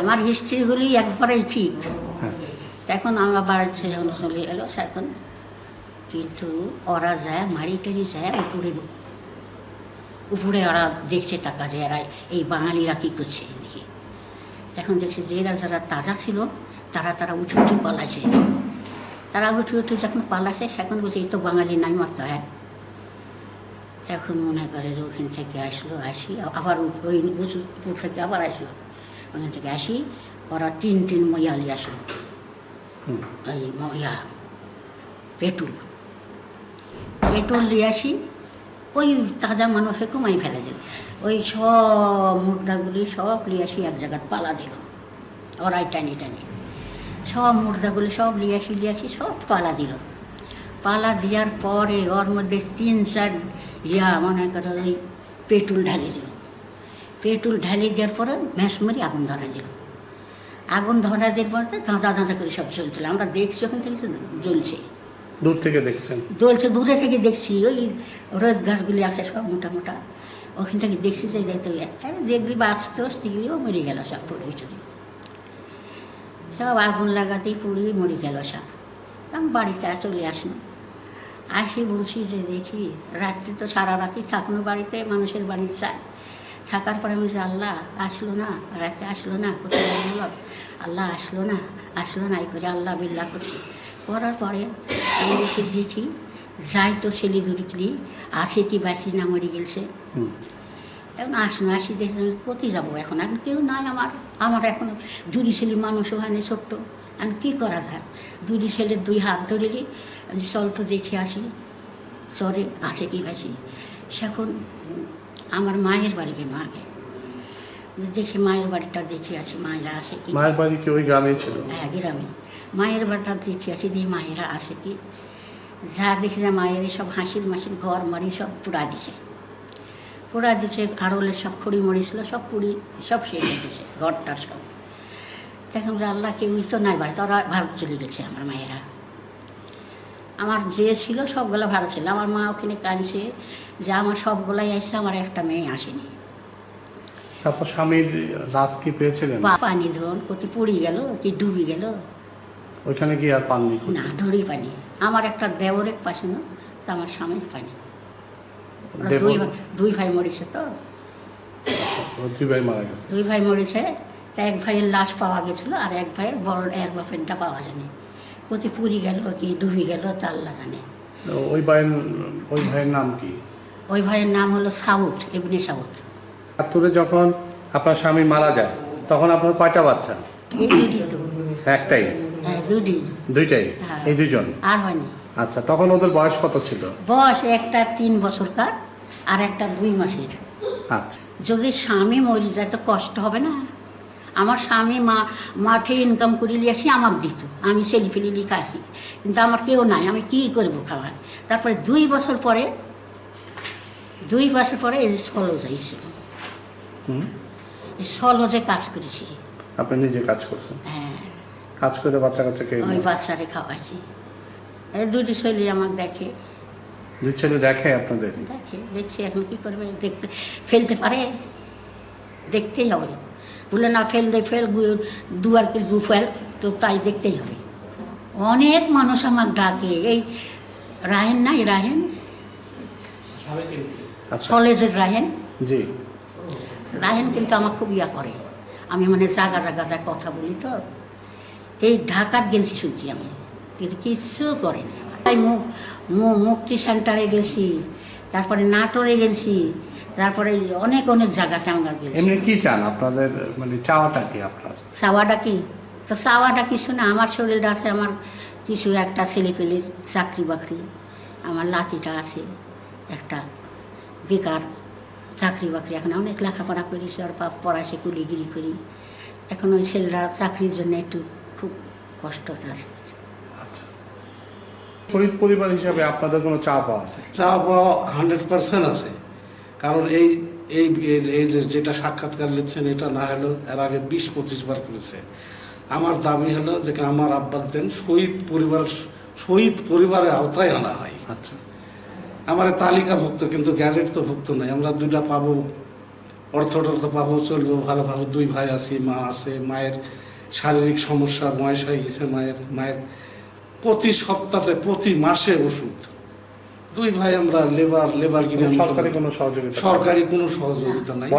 আমার হিস্ট্রিগুলি একবারেই ঠিক। এখন আমরা বাড়িতে যখন চলে এলো এখন কিন্তু ওরা যায়, মারি টারি যায় উপরে উপরে ওরা দেখছে টাকা যে এরা এই বাঙালিরা কী করছে দেখি এখন দেখছে যে এরা যারা তাজা ছিল, তারা তারা উঠে উঠে পালাছে তারা উঠে উঠে যখন পালাছে সেখন বলছে, এই তো বাঙালি নাই মারতে হয়? তখন মনে করে যে ওখান থেকে আসলো, আসি, আবার ওই উঁচু থেকে আবার আসলো। ওখান থেকে আসি ওরা তিন তিন ময়ালি আসলো। এই ম- ইয়া পেট্রোল পেট্রোল দিয়ে আসি ওই তাজা মানুষে কমাই ফেলে দিল ওই সব মুর্দাগুলি সব নিয়ে আসি এক জায়গায় পালা দিল ওরাই টানি টানি সব মুর্দাগুলি সব নিয়ে আসি নিয়ে আসি সব পালা দিল পালা দেওয়ার পরে ওর মধ্যে তিন চার ইয়া মনে করো ওই পেট্রোল ঢালি দিল পেট্রোল ঢালি দেওয়ার পরে ম্যাস মারি আগুন ধরা দিল। আগুন ধরা দেওয়ার পরে ধাঁধা দাঁদা করে সব চলছিল। আমরা দেখছি ওখান থেকে জ্বলছে। দূর থেকে দেখছেন? জ্বলছে দূরে থেকে দেখছি। ওই রোদ গাছগুলি আছে সব মোটা মোটা। ওখান থেকে দেখছি যে দেখতে দেখবি বাঁচতে স্ত্রীও মরে গেল সব পড়ে চলে সব আগুন লাগাতেই পুড়ে মরে গেল সব। আমি বাড়িতে চলে আসলো আসি বলছি যে দেখি রাত্রি তো সারা রাতি থাকল বাড়িতে মানুষের বাড়িতে। যায় থাকার পরে আমি যে আল্লাহ আসলো না রাতে আসলো না কোথায় গেল আল্লাহ আসলো না আসলো না এই করে আল্লাহ বিল্লাহ করছি। করার পরে আমি এসে দেখি যাই তো ছেলে দুটিকলি আসে কি বাসি না মরে গেছে হুম। এখন আসলো আসি দেখি আমি কোথায় যাব এখন? এখন কেউ নাই আমার। আমার এখন দুটি ছেলে মানুষ ওখানে ছোট্ট। এখন কী করা যায়? দুটি ছেলের দুই হাত ধরে চল তো দেখে আসি চরে আসে কি বাসি। সেখন আমার মায়ের বাড়িকে মাকে দেখি মায়ের বাড়িটা দেখি আসি মায়েরা আছে কি? মায়ের বাড়ি কি ওই গ্রামেই ছিল? হ্যাঁ গ্রামে। মায়ের বাড়িটা দেখি আসি দিয়ে মায়েরা আছে কি? যা দেখছি যে মায়ের সব হাসির মাসির ঘর মারি সব পুরা দিছে। পুরা দিছে আড়লে সব খড়ি মরিছিল সব পুড়ি সব শেষ হয়ে গেছে ঘরটা সব। তখন আল্লাহ কেউই তো নাই বাড়িতে ওরা ভারত চলে গেছে আমার মায়েরা। আমার যে ছিল সবগুলো ভালো ছিল। আমার মা ওখানে কাঁদছে যে আমার সবগুলাই আসছে আমার একটা মেয়ে আসেনি। তারপর স্বামীর লাশ কি পেয়েছিলেন? পানি ধন কত পড়ে গেল কি ডুবে গেল। ওইখানে গিয়ে আর পাননি? না ধরি পানি। আমার একটা দেওরের পাশে না তো আমার স্বামীর পানি। দুই ভাই- দুই ভাই মরেছে তো। দুই ভাই মারা গেছে। দুই ভাই মরেছে তা এক ভাইয়ের লাশ পাওয়া গেছিল আর এক ভাইয়ের বড় এক বাপেরটা পাওয়া যায়নি। কোথায় পুরি গেল কি ডুবি গেল আল্লাহ জানে ওই ভাইয়ের ওই ভাইয়ের নাম কি? ওই ভাইয়ের নাম হলো সাউথ এমনি সাউথ। একাত্তরে যখন আপনার স্বামী মারা যায় তখন আপনার কয়টা বাচ্চা? এই দুটি তো। একটাই? হ্যাঁ দুটি দুইটাই? হ্যাঁ। এই দুজন আর হয়নি। আচ্ছা তখন ওদের বয়স কত ছিল? বয়স একটা তিন বছরকার আর একটা দুই মাসের। আচ্ছা। যদি স্বামী মরে যায় তো কষ্ট হবে না? আমার স্বামী মা মাঠে ইনকাম করে নিয়ে আসি আমাকে দিত। আমি ছেলে ফেলে লিখে আসি কিন্তু আমার কেউ নাই আমি কী করব খাবার? তারপরে দুই বছর পরে দুই বছর পরে এই সলজ হুম? এই সলজে কাজ করেছি। আপনি নিজে কাজ করছেন? হ্যাঁ। কাজ করে বাচ্চা কাচ্চাকে ওই বাচ্চারে খাওয়াইছি। এই দুটি ছেলে আমার দেখে। দুই ছেলে দেখে আপনাদের? দেখে দেখছি এখন কী করবে? দেখতে ফেলতে পারে। দেখতেই হবে। বলে না ফেল দে ফেল দুয়ার গু ফেল তো তাই দেখতেই হবে। অনেক মানুষ আমাকে ডাকে এই রাহেন নাই রাহেন? আচ্ছা। কলেজের রাহেন। জি। রাহেন কিন্তু আমার খুব ইয়া করে। আমি মানে জাগা জাগা যা কথা বলি তো। এই ঢাকার গেছি শুনছি আমি কিন্তু কিচ্ছু করেনি আমার। তাই মুক্তি সেন্টারে গেছি তারপরে নাটোরে গেছি তারপরে অনেক অনেক জায়গাতে আমরা গেছি। এমনি কি চান আপনাদের? মানে চাওয়াটা কি আপনার? চাওয়াটা কি? তো চাওয়াটা কিছু না আমার শরীরটা আছে আমার কিছু একটা ছেলে পেলের চাকরি বাকরি আমার লাতিটা আছে একটা বেকার চাকরি বাকরি। এখন অনেক লেখাপড়া করেছি আর পা- পড়াইছে কুলিগিরি করি। এখন ওই ছেলেরা চাকরির জন্য একটু খুব কষ্টতে আছে। আচ্ছা। শহীদ পরিবার হিসাবে আপনাদের কোনো চাপ আছে? চা পাওয়া হান্ড্রেড পার্সেন্ট আছে। কারণ এই এই এই- যে যেটা সাক্ষাৎকার নিচ্ছেন এটা না হলেও এর আগে বিশ পঁচিশ বার করেছে। আমার দাবি হলো যে আমার আব্বাক যেন শহীদ পরিবার শহীদ পরিবারের আওতায় আনা হয়। আচ্ছা। আমার তালিকাভুক্ত কিন্তু গ্যাজেট তো ভুক্ত নাই আমরা দুইটা পাবো অর্থ টর্থ পাবো চলবো ভালোভাবে দুই ভাই আছি মা আছে মায়ের শারীরিক সমস্যা বয়স হয়ে গেছে মায়ের মায়ের প্রতি সপ্তাহে প্রতি মাসে ওষুধ। দুই ভাই আমরা লেবার লেবার কিনে সরকারি কোনো সহযোগিতা সরকারি কোনো সহযোগিতা নাই।